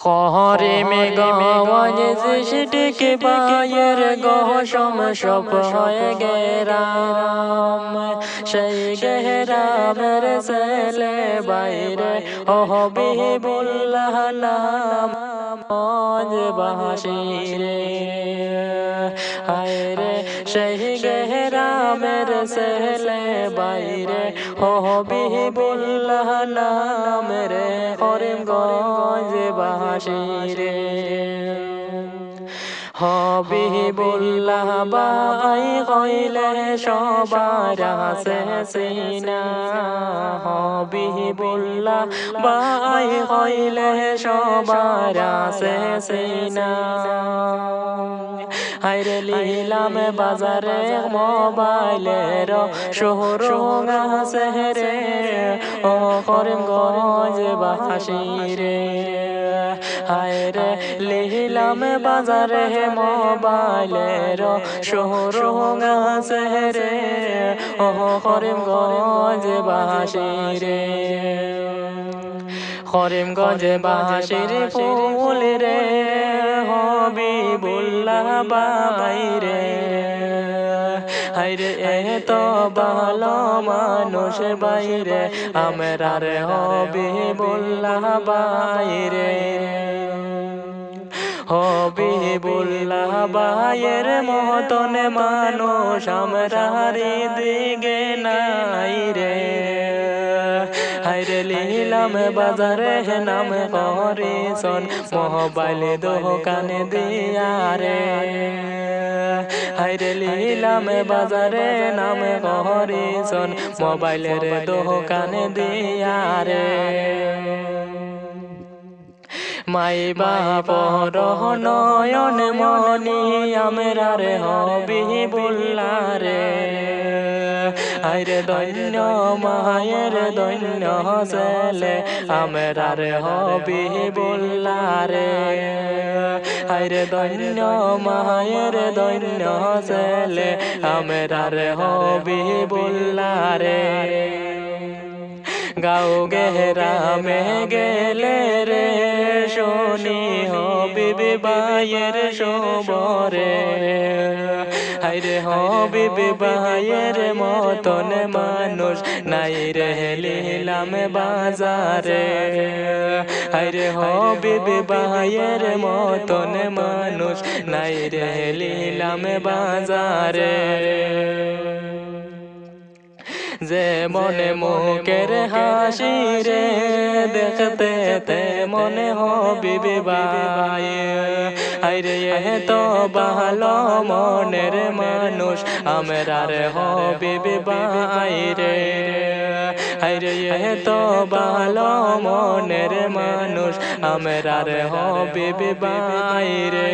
খরে মে গাওয়াজ জিশটিকে বায়ের গহ সম সপ হয়ে গেরাম। সেই গেরামের সেলে বাইরে। ওহ বিহিবুল্লাহ নাম মজ বাসিরে হায় রে সেই গেরামের সেলে বাইরে। ওহ বিহিবুল্লাহ নাম রে হরিম গঞ্জ বাসিরে হবিবুল্লাহ বাই কইলে সবার আছে সিনা। হবিবুল্লাহ বাই কইলে সবার আছে সিনা। হাইরে লিলাম বাজারে মোবাইলের শোরুম আছে রে ও করিম গঞ্জ বাসিরে হায়রে লিহিলাম বাজারে মোবাইলের শোরুম আছে রে ও করিম গঞ্জ বাসিরে করিমগঞ্জে বাসির ফুল রে হবিবুল্লাহ বাবাই রে। হাইরে এত ভালো মানুষ বাইরে আমরা রে হবিবুল্লাহ বাইরে হবিবুল্লাহ বাইয়ের মতন মানুষ আমরা দিগে নাই রে। হাইরে লিলাম বাজারে নাম করিসন মোবাইল দোকানে দিয়া রে হাইরে লিলাম বাজারে নাম করিসন মোবাইলের দোকানে দিয়া রে মাই বাপ নয়ন মনি, আমরা রে হবি বুল্লা রে আইরে দৈন্য মায়ের দৈন্য ছেলে আমরা রে হবি বুল্লা রে আইরে দৈন্য মায়ের দৈন্য ছেলে আমরা রে হবি বুল্লা রে গাও গেহরামে গেলে রে শনি হবিবি বায়ের শোবরে হাইরে হবিবি বায়ের মতন মানুষ, নাই রে লিলাম বাজারে। হাইরে হবিবি বায়ের মতন মানুষ, নাই রে লিলাম বাজারে। যে মনে মুখের হাসি রে, দেখতে তে মনে হবি বিবাই আরে তো ভালো মনের মানুষ আমরা রে হবি বিবাই রে। আরে তো ভালো মনের মানুষ আমরা রে হবি বিবাই রে।